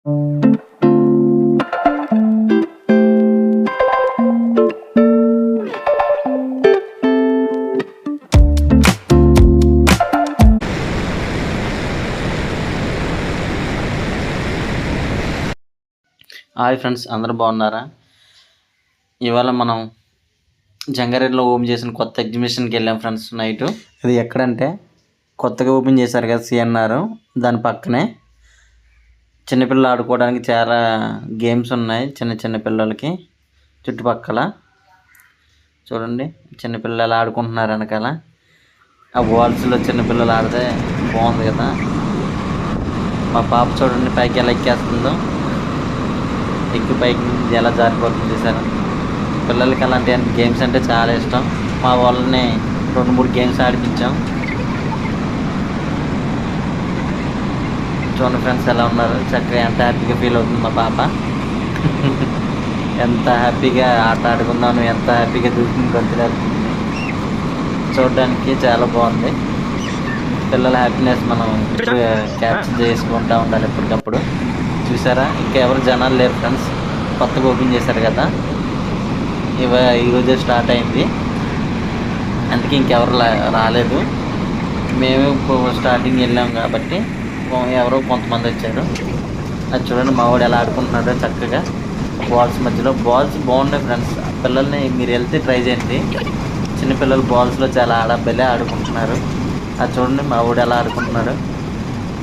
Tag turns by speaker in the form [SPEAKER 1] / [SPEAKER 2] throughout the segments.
[SPEAKER 1] Hi friends అందరూ బాగున్నారా? ఇవాళ మనం జంగారెడ్డిలో ఓపెన్ చేసిన కొత్త ఎగ్జిబిషన్కి వెళ్ళాం ఫ్రెండ్స్ నైట్. అది ఎక్కడంటే కొత్తగా ఓపెన్ చేశారు కదా సిఎన్ఆర్ దాని పక్కనే. చిన్నపిల్లలు ఆడుకోవడానికి చాలా గేమ్స్ ఉన్నాయి చిన్న చిన్న పిల్లలకి చుట్టుపక్కల. చూడండి చిన్నపిల్లలు ఎలా ఆడుకుంటున్నారు వెనకాల. ఆ వాల్స్లో చిన్నపిల్లలు ఆడితే బాగుంది కదా. మా పాప చూడండి పైకి ఎలా ఎక్కేస్తుందో. ఎక్కి పైకి నుంచి ఎలా జారిపోతుంది సార్ పిల్లలకి అలాంటి గేమ్స్ అంటే చాలా ఇష్టం. మా వాళ్ళని రెండు మూడు గేమ్స్ ఆడిపించాం. చూడండి ఫ్రెండ్స్ ఎలా ఉన్నారు? చక్కగా ఎంత హ్యాపీగా ఫీల్ అవుతుంది మా పాప. ఎంత హ్యాపీగా ఆట ఆడుకున్నాను ఎంత హ్యాపీగా దూకుతుంది గొంతులు చూడడానికి చాలా బాగుంది. పిల్లల హ్యాపీనెస్ మనం క్యాప్చర్ చేసుకుంటూ ఉండాలి ఎప్పటికప్పుడు. చూసారా? ఇంకా ఎవరు జనాలు లేరు ఫ్రెండ్స్ కొత్తగా ఓపెన్ చేశారు కదా. ఇవ ఈరోజే స్టార్ట్ అయింది. అందుకే ఇంకెవరు లా- రాలేదు. మేము స్టార్టింగ్ వెళ్ళాం కాబట్టి ఎవరో కొంతమంది వచ్చారు. అది చూడండి మా వాడు ఎలా ఆడుకుంటున్నాడో చక్కగా. బాల్స్ మధ్యలో బాల్స్ బాగున్నాయి ఫ్రెండ్స్ పిల్లల్ని మీరు వెళ్తే ట్రై చేయండి. చిన్నపిల్లలు బాల్స్లో చాలా ఆడపిల్లే ఆడుకుంటున్నారు. అది చూడండి మా వాడు ఎలా ఆడుకుంటున్నాడు.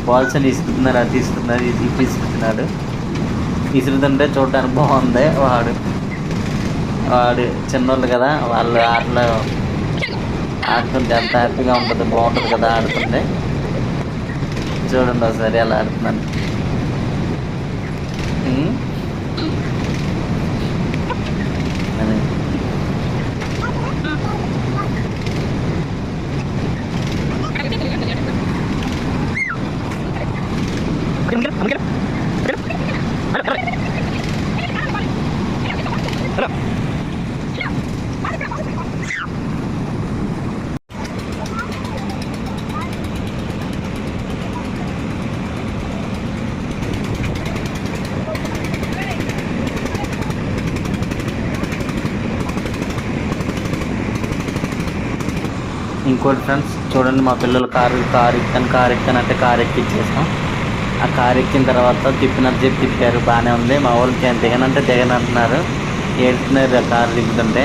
[SPEAKER 1] బాల్స్ అని ఇస్తున్నారు అది ఇస్తున్నారు ఇది ఇటు ఇస్తున్నాడు ఇసురుతుంటే చూడడానికి బాగుంది వాడు. వాడు చిన్నోళ్ళు కదా వాళ్ళు ఆటలో ఆడుతుంటే ఎంత హ్యాపీగా ఉంటుంది బాగుంటుంది కదా ఆడుతుంటే. చూడండి ఒకసారి ఎలా ఆడుతున్నాను ఉమ్. అదే. ఇంకోటి ఫ్రెండ్స్ చూడండి మా పిల్లలు కారు కారు ఎక్కాను కారు ఎక్కాను అంటే కారు ఎక్కిచ్చేసాం. ఆ కారు ఎక్కిన తర్వాత తిప్పినట్టు చెప్పి తిప్పారు బాగానే ఉంది. మా వాళ్ళకి దిగనంటే దిగనంటున్నారు ఏడుతున్నారు ఆ కారు దిగుతుంటే.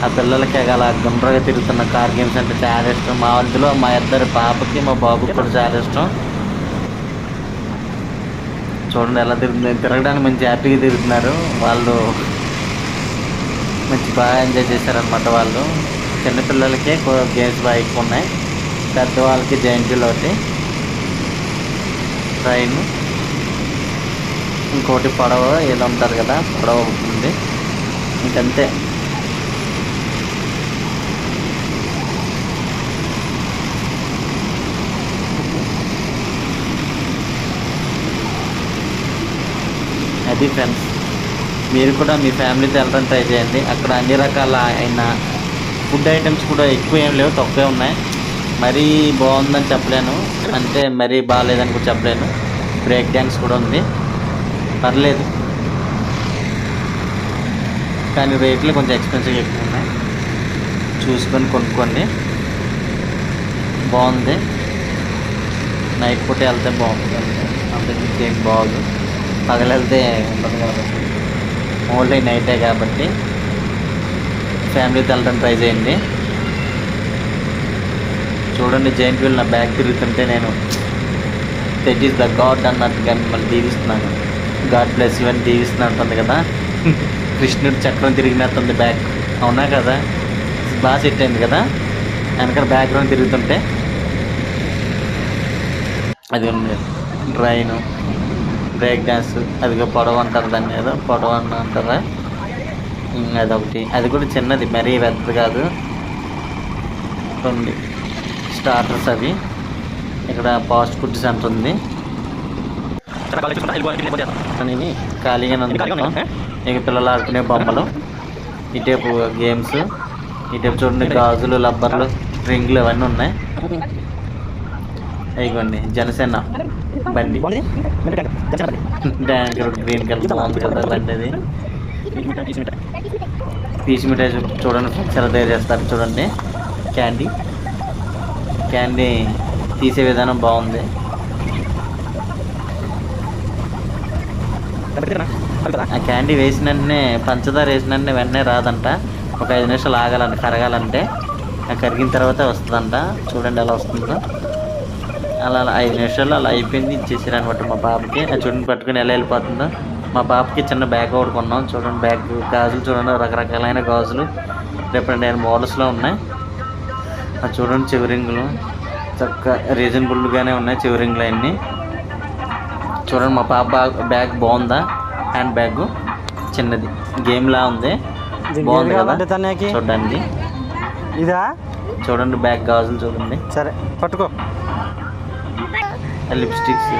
[SPEAKER 1] ఆ పిల్లలకి అలా గుండ్రగా తిరుగుతున్న కార్ గేమ్స్ అంటే చాలా ఇష్టం. మా వాళ్ళలో మా ఇద్దరు పాపకి మా బాబుకి కూడా చాలా ఇష్టం. చూడండి ఎలా తిరుగుతుంది. తిరగడానికి మంచి హ్యాపీగా తిరుగుతున్నారు. వాళ్ళు మంచి బాగా ఎంజాయ్ చేశారనమాట వాళ్ళు. చిన్నపిల్లలకి గేమ్స్ బైక్ ఉన్నాయి. పెద్దవాళ్ళకి జైంట్ ఒకటి ట్రైన్ ఇంకోటి పడవ ఏదో ఉంటుంది కదా పడవ ఉంటుంది ఉంది. ఇంకంతే. అది ఫ్రెండ్స్ మీరు కూడా మీ ఫ్యామిలీతో వెళ్ళడం ట్రై చేయండి. అక్కడ అన్ని రకాల అయిన ఫుడ్ ఐటమ్స్ కూడా ఎక్కువ ఏం లేవు తక్కువే ఉన్నాయి. మరీ బాగుందని చెప్పలేను. అంటే మరీ బాగాలేదని కూడా చెప్పలేను. బ్రేక్ డ్యాన్స్ కూడా ఉంది. పర్లేదు. కానీ రేట్లు కొంచెం ఎక్స్పెన్సివ్ ఎక్కువ ఉన్నాయి. చూసుకొని కొనుక్కోండి. బాగుంది. నైట్ పూట వెళ్తే బాగుంటుంది. అంతే ఇంకేం బాగోదు. పగలు వెళ్తే ఉండదు కాబట్టి. ఓన్లీ నైటే కాబట్టి. ఫ్యామిలీతో వెళ్ళడం ట్రై చేయండి. చూడండి జైంట్ వీల్ నా బ్యాగ్ తిరుగుతుంటే నేను దట్ ఈస్ ద గాడ్ అన్నట్టుగా మిమ్మల్ని దీవిస్తున్నాను. గాడ్ బ్లెస్ ఇవన్నీ అని దీవిస్తున్నట్టుంది కదా. కృష్ణుడు చక్రం తిరిగినట్టుంది బ్యాగ్ అవునా కదా? బాగా సెట్ అయింది కదా? వెనకాల బ్యాక్గ్రౌండ్ తిరుగుతుంటే. అది ఉంది ట్రైన్ బ్రేక్ డ్యాన్స్ అదిగో పొడవ అంటారు దాన్ని ఏదో పొడవ అంటారా? అదొకటి. అది కూడా చిన్నది మరీ పెద్దది కాదు. ఉంది స్టార్టర్స్ అవి. ఇక్కడ ఫాస్ట్ ఫుడ్ సెంటర్ ఉంది. ఖాళీగానే ఉంది. ఇక పిల్లలు ఆడుకునే బొమ్మలు. ఇటేపు గేమ్స్ ఇటేపు చూడండి గాజులు రబ్బర్లు రింగ్లు అవన్నీ ఉన్నాయి. ఇదిగోండి జనసేన బండి. ట్యాంక్ గ్రీన్ కలర్ బాగుంది కదా బండి అది.
[SPEAKER 2] పీచు మిఠాయి, మిఠాయి.
[SPEAKER 1] చూడండి ఫ్రెండ్స్ ఎలా తయారు చేస్తారు చూడండి. క్యాండీ క్యాండీ తీసే విధానం బాగుంది. ఆ క్యాండీ వేసిన వెంటనే పంచదార వేసిన వెంటనే వెంటనే రాదంట. ఒక ఐదు నిమిషాలు ఆగాలంట కరగాలంటే. ఆ కరిగిన తర్వాత వస్తుందంట. చూడండి ఎలా వస్తుందో. అలా అలా ఐదు నిమిషాలు అలా అయిపోయింది. ఇచ్చేసారు అనమాట మా పాపకి ఆ చూడండి పట్టుకుని ఎలా వెళ్ళిపోతుందో. మా పాపకి చిన్న బ్యాగ్ ఒకటి కొన్నాం. చూడండి బ్యాగ్ గాజులు చూడండి రకరకాలైన గాజులు. డిఫరెంట్ అయిన మోడల్స్లో ఉన్నాయి. ఆ చూడండి చివరింగులు చక్క రీజనబుల్గానే ఉన్నాయి చివరింగులు అన్నీ. చూడండి మా పాప బ్యాగ్ బాగుందా? Hand bag. చిన్నది. గేమ్ లా ఉంది. బాగుంది కదా? చూడడానికి.
[SPEAKER 2] ఇదా?
[SPEAKER 1] చూడండి బ్యాగ్ గాజులు చూడండి.
[SPEAKER 2] సరే పట్టుకో.
[SPEAKER 1] లిప్స్టిక్స్.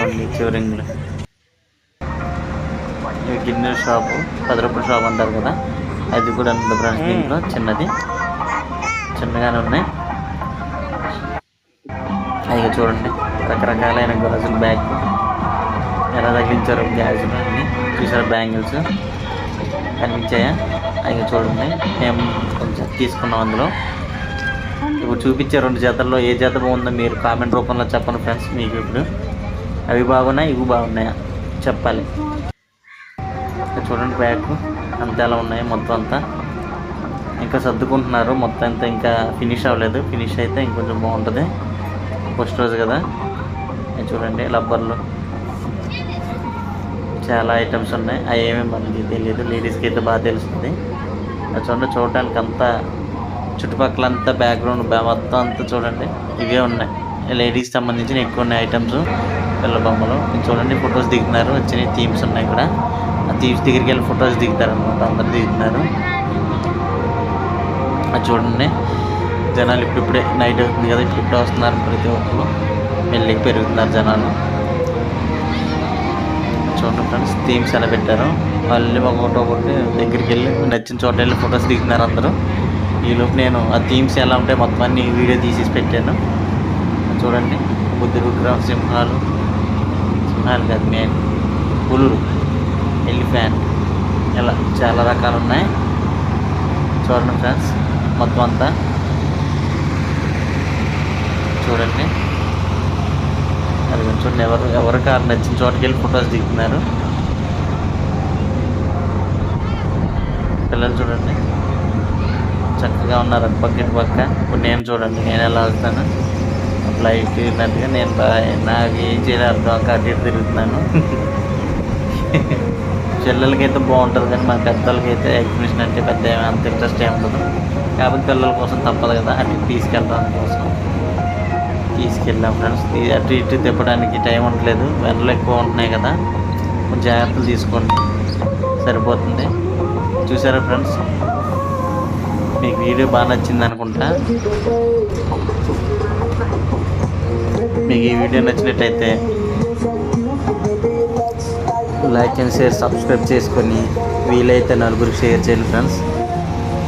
[SPEAKER 1] ఓన్లీ గిన్నె షాపు పది రూపాయల షాప్ అంటారు కదా. అది కూడా ఉంది ఫ్రెండ్స్ దీంట్లో చిన్నది. చిన్నగానే ఉన్నాయి. అవి చూడండి రకరకాలైన గాజులు బ్యాగ్. ఎలా తగిలించారు గాజులు అన్నీ. చూసారు బ్యాంగిల్స్? కనిపించాయా? అవి చూడండి మేము కొంచెం తీసుకున్నాం అందులో. ఇప్పుడు చూపించే రెండు జతల్లో ఏ జత బాగుందో మీరు కామెంట్ రూపంలో చెప్పండి ఫ్రెండ్స్ మీకు ఇప్పుడు. అవి బాగున్నాయి? ఇవి బాగున్నాయా? చెప్పాలి. చూడండి బ్యాగ్. అంతా ఎలా ఉన్నాయి? మొత్తం అంతా. ఇంకా సర్దుకుంటున్నారు. మొత్తం అంతా ఇంకా ఫినిష్ అవ్వలేదు. ఫినిష్ అయితే ఇంకొంచెం బాగుంటుంది. ఫస్ట్ రోజు కదా. చూడండి రబ్బర్లు. చాలా ఐటమ్స్ ఉన్నాయి. అవి ఏమేమి మనకి తెలియదు. లేడీస్కి అయితే బాగా తెలుస్తుంది. అది చూడండి చూడడానికి అంతా చుట్టుపక్కల అంతా బ్యాక్గ్రౌండ్ మొత్తం అంతా చూడండి. ఇవే ఉన్నాయి. లేడీస్కి సంబంధించిన ఎక్కువ ఉన్నాయి ఐటమ్స్. పిల్ల బొమ్మలు. చూడండి ఫొటోస్ దిగుతున్నారు. వచ్చిన థీమ్స్ ఉన్నాయి ఇక్కడ ఆ థీమ్స్ దగ్గరికి వెళ్ళి ఫొటోస్ దిగుతారు అనమాట అందరు దిగుతున్నారు. అది చూడండి జనాలు ఇప్పుడిప్పుడే నైట్ అవుతుంది కదా ఇప్పుడిప్పుడే వస్తున్నారు ప్రతి ఒక్కరు. మెల్లికి పెరుగుతున్నారు జనాలు. చూడండి ఫ్రెండ్స్ థీమ్స్ ఎలా పెట్టారు. మళ్ళీ ఒకటి ఒకటి దగ్గరికి వెళ్ళి నచ్చిన చోట వెళ్ళి ఫొటోస్ దిగుతున్నారు అందరూ. ఈలోపు నేను ఆ థీమ్స్ ఎలా ఉంటాయి మొత్తం అన్ని వీడియో తీసేసి పెట్టాను. చూడండి బుద్ధి విగ్రహం సింహాలు. నాలుగు కాదు మెయిన్ పులులు ఎలిఫాన్ ఇలా చాలా రకాలు ఉన్నాయి. చూడండి ఫ్రెండ్స్ మొత్తం అంతా. చూడండి. అది చూడండి ఎవరు ఎవరు కారు నచ్చిన చోటుకి వెళ్ళి ఫొటోస్ దిగుతున్నారు. పిల్లలు చూడండి. చక్కగా ఉన్నారు. అటు పక్క ఇటు పక్క. ఇప్పుడు నేను చూడండి నేను ఎలా వెళ్తాను. ఫ్లైట్ తిరిగినట్టుగా నేను నాకు ఏం చేయాలి అర్థం కట్టి ఇటు తిరుగుతున్నాను. పిల్లలకైతే బాగుంటుంది కానీ మన పెద్దలకైతే ఎగ్జిబిషన్ అంటే పెద్ద అంత ఇంట్రెస్ట్ ఏమి ఉండదు. కాబట్టి పిల్లల కోసం తప్పదు కదా అటు తీసుకెళ్ళడం కోసం. తీసుకెళ్ళాం ఫ్రెండ్స్. అటు ఇటు తిప్పడానికి టైం ఉండలేదు. ఎండలు ఎక్కువ ఉంటున్నాయి కదా. కొంచెం జాగ్రత్తలు తీసుకోండి. సరిపోతుంది. చూసారా ఫ్రెండ్స్? మీకు వీడియో బాగా నచ్చింది అనుకుంటా. మీకు ఈ వీడియో నచ్చినట్టయితే లైక్ అండ్ షేర్ సబ్స్క్రైబ్ చేసుకొని వీలైతే నలుగురికి షేర్ చేయండి ఫ్రెండ్స్.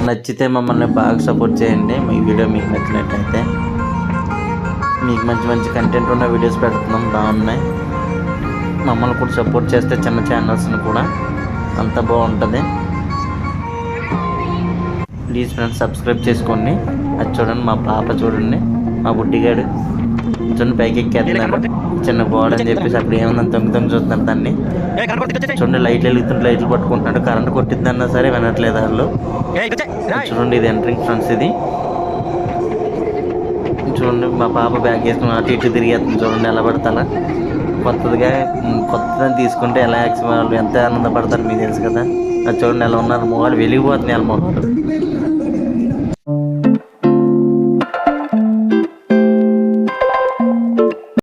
[SPEAKER 1] నచ్చితే మమ్మల్ని బాగా సపోర్ట్ చేయండి. మీ వీడియో మీకు నచ్చినట్టయితే మీకు మంచి మంచి కంటెంట్ ఉన్న వీడియోస్ పెడుతున్నాం. బాగున్నాయి. మమ్మల్ని కూడా సపోర్ట్ చేస్తే చిన్న ఛానల్స్ని కూడా అంత బాగుంటుంది. ప్లీజ్ ఫ్రెండ్స్ సబ్స్క్రైబ్ చేసుకోండి. అది చూడండి మా పాప చూడండి మా బుడ్డిగాడు. చూడండి పైకి ఎక్కేస్తున్నాడు చిన్న గోడ అని చెప్పేసి అప్పుడు ఏమన్నా తొంగి తొంగి చూస్తున్నాడు దాన్ని. చూడండి లైట్లు వెలుగుతుంటే లైట్లు పట్టుకుంటున్నాడు. కరెంట్ కొట్టిద్దన్నా సరే వినట్లేదు వాళ్ళు. చూడండి ఇది ఎంట్రింగ్ ఫ్రెండ్స్ ఇది. చూడండి మా పాప బ్యాగ్ వేసుకుని అటు ఇటు తిరిగేస్తుంది. చూడండి ఎలా పడతారా కొత్తదిగా కొత్తదని తీసుకుంటే ఎలా వాళ్ళు ఎంత ఆనందపడతారు మీకు తెలుసు కదా. అది చూడండి ఎలా ఉన్నారు. మొగాడు వెలిగిపోతుంది వాళ్ళ మొగాడు